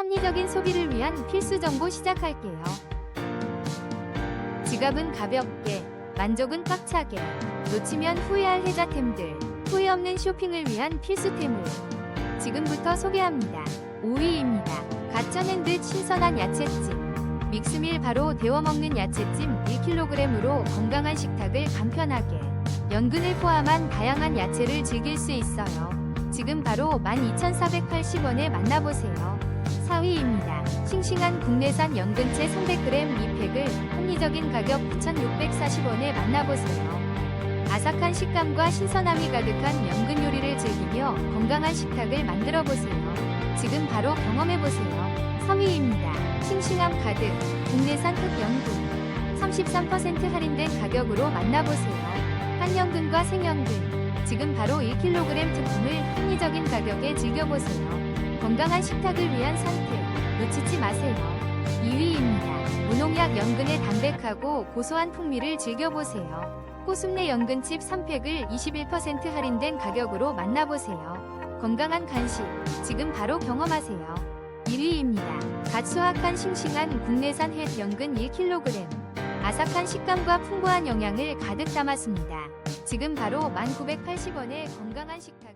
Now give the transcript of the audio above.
합리적인 소비를 위한 필수 정보 시작할게요. 지갑은 가볍게, 만족은 꽉차게, 놓치면 후회할 혜자템들, 후회 없는 쇼핑을 위한 필수템을 지금부터 소개합니다. 5위입니다. 갓 쪄낸 듯 신선한 야채찜. 믹스밀 바로 데워 먹는 야채찜 1kg으로 건강한 식탁을 간편하게 연근을 포함한 다양한 야채를 즐길 수 있어요. 지금 바로 12,480원에 만나보세요. 4위입니다. 싱싱한 국내산 연근채 300g 2팩을 합리적인 가격 9,640원에 만나보세요. 아삭한 식감과 신선함이 가득한 연근 요리를 즐기며 건강한 식탁을 만들어 보세요. 지금 바로 경험해 보세요. 3위입니다. 싱싱함 가득 국내산 흑연근 33% 할인된 가격으로 만나보세요. 한연근과 생연근 지금 바로 1kg 제품을 합리적인 가격에 즐겨보세요. 건강한 식탁을 위한 선택 놓치지 마세요. 2위입니다. 무농약 연근의 담백하고 고소한 풍미를 즐겨보세요. 호순내 연근칩 3팩을 21% 할인된 가격으로 만나보세요. 건강한 간식 지금 바로 경험하세요. 1위입니다. 갓 수확한 싱싱한 국내산 햇 연근 1kg 아삭한 식감과 풍부한 영양을 가득 담았습니다. 지금 바로 1980원의 건강한 식탁을